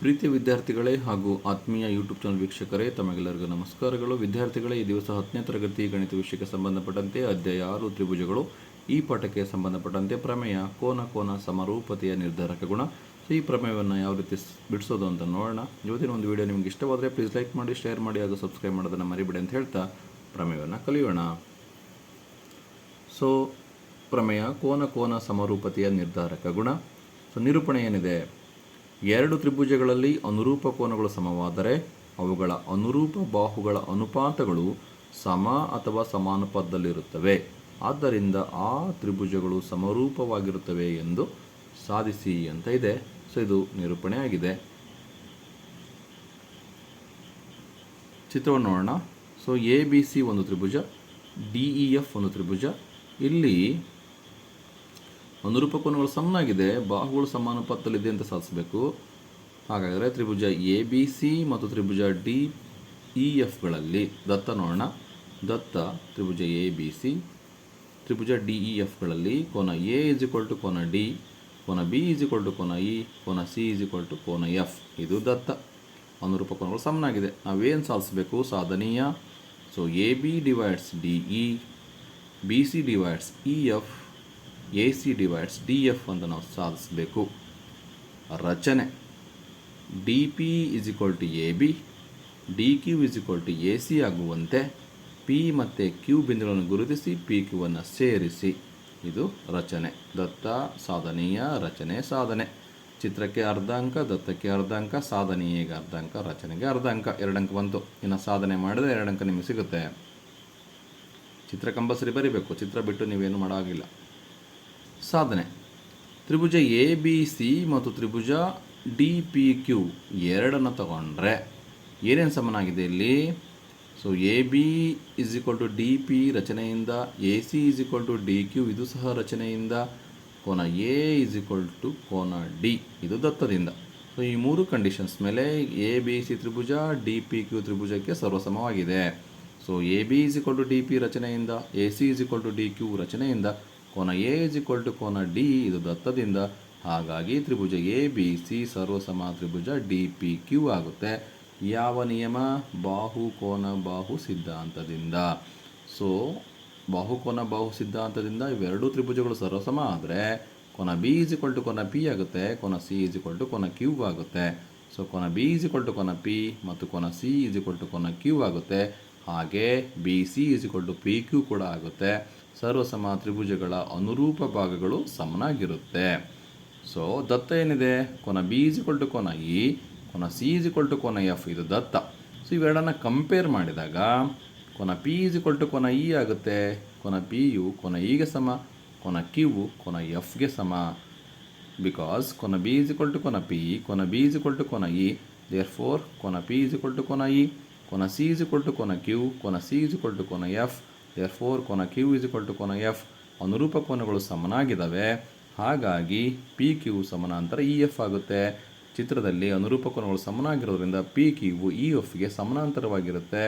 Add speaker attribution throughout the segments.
Speaker 1: ಪ್ರೀತಿಯ ವಿದ್ಯಾರ್ಥಿಗಳೇ ಹಾಗೂ ಆತ್ಮೀಯ ಯೂಟ್ಯೂಬ್ ಚಾನಲ್ ವೀಕ್ಷಕರೇ, ತಮಗೆಲ್ಲರಿಗೂ ನಮಸ್ಕಾರಗಳು. ವಿದ್ಯಾರ್ಥಿಗಳೇ, ಈ ದಿವಸ ಹತ್ತನೇ ತರಗತಿ ಗಣಿತ ವಿಷಯಕ್ಕೆ ಸಂಬಂಧಪಟ್ಟಂತೆ ಅಧ್ಯಾಯ ಆರು ತ್ರಿಭುಜಗಳು. ಈ ಪಾಠಕ್ಕೆ ಸಂಬಂಧಪಟ್ಟಂತೆ ಪ್ರಮೇಯ, ಕೋನ ಕೋನ, ಸಮರೂಪತೆಯ ನಿರ್ಧಾರಕ ಗುಣ. ಈ ಪ್ರಮೇಯವನ್ನು ಯಾವ ರೀತಿ ಬಿಡಿಸೋದು ಅಂತ ನೋಡೋಣ. ಇವತ್ತಿನ ಒಂದು ವಿಡಿಯೋ ನಿಮ್ಗೆ ಇಷ್ಟವಾದರೆ ಪ್ಲೀಸ್ ಲೈಕ್ ಮಾಡಿ ಶೇರ್ ಮಾಡಿ ಹಾಗೂ ಸಬ್ಸ್ಕ್ರೈಬ್ ಮಾಡೋದನ್ನು ಮರಿಬೇಡಿ ಅಂತ ಹೇಳ್ತಾ ಪ್ರಮೇಯವನ್ನು ಕಲಿಯೋಣ. ಸೊ, ಪ್ರಮೇಯ, ಕೋನ ಕೋನ, ಸಮರೂಪತೆಯ ನಿರ್ಧಾರಕ ಗುಣ. ಸೊ, ನಿರೂಪಣೆ ಏನಿದೆ? ಎರಡು ತ್ರಿಭುಜಗಳಲ್ಲಿ ಅನುರೂಪ ಕೋನಗಳು ಸಮವಾದರೆ ಅವುಗಳ ಅನುರೂಪ ಬಾಹುಗಳ ಅನುಪಾತಗಳು ಸಮ ಅಥವಾ ಸಮಾನುಪಾತದಲ್ಲಿರುತ್ತವೆ. ಆದ್ದರಿಂದ ಆ ತ್ರಿಭುಜಗಳು ಸಮರೂಪವಾಗಿರುತ್ತವೆ ಎಂದು ಸಾಧಿಸಿ ಅಂತ ಇದೆ. ಸೊ ಇದು ನಿರೂಪಣೆಯಾಗಿದೆ ಚಿತ್ರವನ್ನು ನೋಡೋಣ. ಸೊ ಎ ಬಿ ಸಿ ಒಂದು ತ್ರಿಭುಜ ಡಿ ಇ ಎಫ್ ಒಂದು ತ್ರಿಭುಜ. ಇಲ್ಲಿ ಅನುರೂಪ ಕೋನಗಳು ಸಮನಾಗಿದೆ ಬಾಹುಗಳು ಪತ್ತಲಿದೆ ಅಂತ ಸಾಧಿಸಬೇಕು. ಹಾಗಾದರೆ ತ್ರಿಭುಜ ಎ ಬಿ ಸಿ ಮತ್ತು ತ್ರಿಭುಜ ಡಿ ಇ ಎಫ್ಗಳಲ್ಲಿ ದತ್ತ ನೋಡೋಣ. ದತ್ತ ತ್ರಿಭುಜ ಎ ಬಿ ಸಿ ತ್ರಿಭುಜ ಡಿ ಇ ಎಫ್ಗಳಲ್ಲಿ ಕೋನ ಎ ಇಸ್ ಇಕ್ವಲ್ ಟು ಕೋನ ಡಿ ಕೋನ ಬಿ ಇಸ್ ಇಕ್ವಲ್ ಟು ಕೋನ ಇ ಕೋನ ಸಿ ಇಸ್ ಇಕ್ವಲ್ ಟು ಕೋನ ಎಫ್ ಇದು ದತ್ತ. ಅನುರೂಪ ಕೋನಗಳು ಸಮನಾಗಿದೆ ನಾವೇನು ಸಾಧಿಸಬೇಕು? ಸಾಧನೀಯ. So A B divides D E B C divides E F A C divides D F ಅಂತ ನಾವು ಸಾಧಿಸಬೇಕು. ರಚನೆ. D P is equal to A B D Q is equal to A C ಆಗುವಂತೆ ಪಿ ಮತ್ತು Q ಬಿಂದುಗಳನ್ನು ಗುರುತಿಸಿ, P ಕ್ಯೂವನ್ನು ಸೇರಿಸಿ. ಇದು ರಚನೆ. ದತ್ತ ಸಾಧನೀಯ ರಚನೆ ಸಾಧನೆ. ಚಿತ್ರಕ್ಕೆ ಅರ್ಧ ಅಂಕ ದತ್ತಕ್ಕೆ ಅರ್ಧ ಅಂಕ ಸಾಧನೀಯಗೆ ಅರ್ಧ ಅಂಕ ರಚನೆಗೆ ಅರ್ಧ ಅಂಕ ಎರಡು ಅಂಕ ಬಂತು. ಇನ್ನು ಸಾಧನೆ ಮಾಡಿದರೆ ಎರಡು ಅಂಕ ನಿಮಗೆ ಸಿಗುತ್ತೆ. ಚಿತ್ರ ಕಂಪಲ್ಸರಿ ಬರಿಬೇಕು. ಚಿತ್ರ ಬಿಟ್ಟು ನೀವೇನು ಮಾಡೋಂಗಿಲ್ಲ. ಸಾಧನೆ. ತ್ರಿಭುಜ ಎ ಬಿ ಸಿ ಮತ್ತು ತ್ರಿಭುಜ ಡಿ ಪಿ ಕ್ಯೂ ಎರಡನ್ನು ತಗೊಂಡ್ರೆ ಏನೇನು ಸಮನಾಗಿದೆ ಇಲ್ಲಿ? So A B is equal to D P ರಚನೆಯಿಂದ A C is equal to D Q ಇದು ಸಹ ರಚನೆಯಿಂದ, ಕೋನ ಎ ಇಸ್ ಈಕ್ವಲ್ ಟು ಕೋನ ಡಿ ಇದು ದತ್ತದಿಂದ. ಸೊ ಈ ಮೂರು ಕಂಡೀಷನ್ಸ್ ಮೇಲೆ ಎ ಬಿ ಸಿ ತ್ರಿಭುಜ ಡಿ ಪಿ ಕ್ಯೂ ತ್ರಿಭುಜಕ್ಕೆ ಸರ್ವಸಮವಾಗಿದೆ. So A B is equal to D P ರಚನೆಯಿಂದ A C is equal to D Q ರಚನೆಯಿಂದ ಕೋನ ಎ ಇಸ್ ಈಕ್ವಲ್ ಟು ಕೋನ ಡಿ ಇದು ದತ್ತದಿಂದ. ಹಾಗಾಗಿ ತ್ರಿಭುಜ ಎ ಬಿ ಸಿ ಸರ್ವಸಮ ತ್ರಿಭುಜ ಡಿ ಪಿ ಕ್ಯೂ ಆಗುತ್ತೆ. ಯಾವ ನಿಯಮ? ಬಾಹು, ಕೋನ, ಬಾಹು, ಸಿದ್ಧಾಂತದಿಂದ. ಸೊ ಬಾಹುಕೋನ ಬಾಹು, ಸಿದ್ಧಾಂತದಿಂದ ಇವೆರಡೂ ತ್ರಿಭುಜಗಳು ಸರ್ವಸಮ ಆದರೆ ಕೋನ ಬಿ ಈಸ್ ಈಕ್ವಲ್ ಟು ಕೋನ ಪಿ ಆಗುತ್ತೆ, ಕೋನ ಸಿ ಈಸ್ ಈಕ್ವಲ್ ಟು ಕೋನ ಕ್ಯೂ ಆಗುತ್ತೆ. ಸೊ ಕೋನ ಬಿ ಈಸ್ ಈಕ್ವಲ್ ಟು ಕೋನ ಪಿ ಮತ್ತು ಕೋನ ಸಿ ಈಸ್ ಈಕ್ವಲ್ ಟು ಕೋನ ಕ್ಯೂ ಆಗುತ್ತೆ. ಹಾಗೆ ಬಿ ಸಿ ಇಸಿಕೊಂಡು ಪಿ ಕ್ಯೂ ಕೂಡ ಆಗುತ್ತೆ. ಸರ್ವಸಮ ತ್ರಿಭುಜಗಳ ಅನುರೂಪ ಭಾಗಗಳು ಸಮನಾಗಿರುತ್ತೆ. ಸೊ ದತ್ತ ಏನಿದೆ? ಕೊನ ಬಿ ಈಸ್ ಇಕ್ವಲ್ ಟು ಕೋನ ಇ ಕೊನ ಸಿ ಈಸ್ ಇಕ್ವಲ್ ಟು ಕೊನ ಎಫ್ ಇದು ದತ್ತ. ಸೊ ಇವೆರಡನ್ನ ಕಂಪೇರ್ ಮಾಡಿದಾಗ ಕೊನ ಪಿ ಈಸ್ ಇಕ್ವಲ್ ಟು ಕೊನ ಇ ಆಗುತ್ತೆ. ಕೊನ ಪಿ ಯು ಕೊನ ಇಗೆ ಸಮ, ಕೊನ ಕ್ಯೂ ಕೊನ ಎಫ್ಗೆ ಸಮ. ಬಿಕಾಸ್ ಕೊನ ಬಿ ಈಸ್ ಇಕ್ವಲ್ ಟು ಕೊನ ಪಿ ಕೊನ ಬಿ ಈಸ್ ಇಕ್ವಲ್ ಟು ಕೊನ ಇ ದೇರ್ ಫೋರ್ ಕೊನ ಪಿ ಈಸ್ ಇಕ್ವಲ್ ಟು ಕೊನ ಇ ಕೊನ ಸಿ ಈಸ್ ಇಕ್ವಲ್ ಟು ಕೊನ ಕ್ಯೂ ಕೋನ ಸಿ ಈಸ್ ಇಕ್ವಲ್ ಟು ಕೊನ ಎಫ್ ದೇರ್ ಫೋರ್ ಕೊನ ಕ್ಯೂ ಈಸ್ ಇಕ್ವಲ್ ಟು ಕೊನ ಎಫ್ ಅನುರೂಪ ಕೋನಗಳು ಸಮನಾಗಿದ್ದಾವೆ ಹಾಗಾಗಿ ಪಿ ಕ್ಯೂ ಸಮಾನಾಂತರ ಇ ಎಫ್ ಆಗುತ್ತೆ. ಚಿತ್ರದಲ್ಲಿ ಅನುರೂಪ ಕೋನಗಳು ಸಮನಾಗಿರೋದ್ರಿಂದ ಪಿ ಕ್ಯೂ ಇ ಎಫ್ಗೆ ಸಮಾನಾಂತರವಾಗಿರುತ್ತೆ.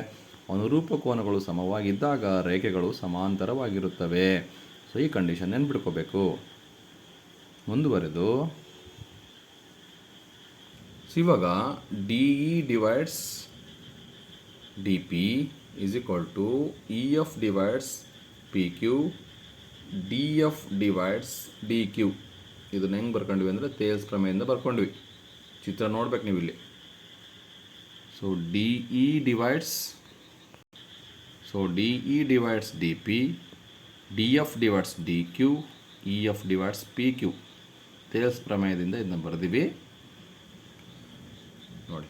Speaker 1: ಅನುರೂಪ ಕೋನಗಳು ಸಮವಾಗಿದ್ದಾಗ ರೇಖೆಗಳು ಸಮಾಂತರವಾಗಿರುತ್ತವೆ. ಸೊ ಈ ಕಂಡೀಷನ್ ನೆನ್ಪಿಡ್ಕೋಬೇಕು ಮುಂದುವರೆದು. ಸೊ ಇವಾಗ D E divides D P F divides P Q D F divides D Q ಇದನ್ನ ಹೆಂಗೆ ಬರ್ಕೊಂಡ್ವಿ ಅಂದರೆ ತೇಲ್ಸ್ ಪ್ರಮೇಯದಿಂದ ಬರ್ಕೊಂಡ್ವಿ. ಚಿತ್ರ ನೋಡ್ಬೇಕು ನೀವು ಇಲ್ಲಿ so D E divides so D E divides D P D F divides D Q E F divides P Q Thales ಪ್ರಮೇಯದಿಂದ ಇದನ್ನ ಬರೆದಿವಿ. ನೋಡಿ.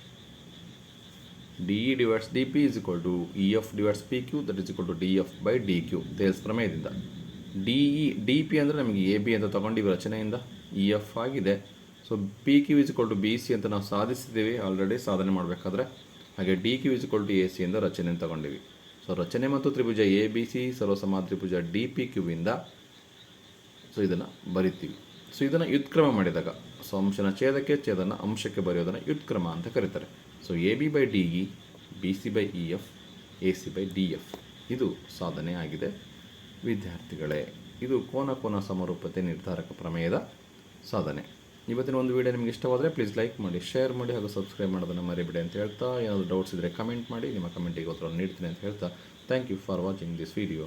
Speaker 1: D E divides D P is equal to E F divides P Q that is equal to D F by D Q Thales ಪ್ರಮೇಯದಿಂದ D E D P ಅಂದರೆ ನಮಗೆ A B ಅಂತ ತೊಗೊಂಡಿವಿ ರಚನೆಯಿಂದ ಇ ಎಫ್ ಆಗಿದೆ. So P Q is equal to B C ಅಂತ ನಾವು ಸಾಧಿಸಿದ್ದೀವಿ ಆಲ್ರೆಡಿ ಸಾಧನೆ ಮಾಡಬೇಕಾದ್ರೆ. ಹಾಗೆ D Q is equal to A C ಅಂತ ರಚನೆ ತಗೊಂಡಿವಿ. ಸೊ ರಚನೆ ಮತ್ತು ತ್ರಿಭುಜ ಎ ಬಿ ಸಿ ಸರ್ವಸಮ ತ್ರಿಭುಜ ಡಿ ಪಿ ಕ್ಯೂವಿಂದ ಸೊ ಇದನ್ನು ಬರಿತೀವಿ. ಸೊ ಇದನ್ನು ವ್ಯುತ್ಕ್ರಮ ಮಾಡಿದಾಗ, ಸೊ, ಅಂಶನ ಛೇದಕ್ಕೆ, ಛೇದನ ಅಂಶಕ್ಕೆ ಬರೆಯೋದನ್ನು ವ್ಯುತ್ಕ್ರಮ ಅಂತ ಕರೀತಾರೆ. So A B by D E B C by E F A C by D F ಇದು ಸಾಧನೆ ಆಗಿದೆ. ವಿದ್ಯಾರ್ಥಿಗಳೇ, ಇದು ಕೋನ ಕೋನ ಸಮರೂಪತೆ ನಿರ್ಧಾರಕ ಪ್ರಮೇಯದ ಸಾಧನೆ. ಇವತ್ತಿನ ಒಂದು ವಿಡಿಯೋ ನಿಮಗೆ ಇಷ್ಟವಾದರೆ ಪ್ಲೀಸ್ ಲೈಕ್ ಮಾಡಿ ಶೇರ್ ಮಾಡಿ ಹಾಗೂ ಸಬ್ಸ್ಕ್ರೈಬ್ ಮಾಡೋದನ್ನು ಮರಿಬೇಡಿ ಅಂತ ಹೇಳ್ತಾ, ಏನಾದರೂ ಡೌಟ್ಸ್ ಇದ್ದರೆ ಕಮೆಂಟ್ ಮಾಡಿ, ನಿಮ್ಮ ಕಮೆಂಟಿಗೆ ಉತ್ತರವನ್ನು ನೀಡ್ತೀನಿ ಅಂತ ಹೇಳ್ತಾ thank you for watching this video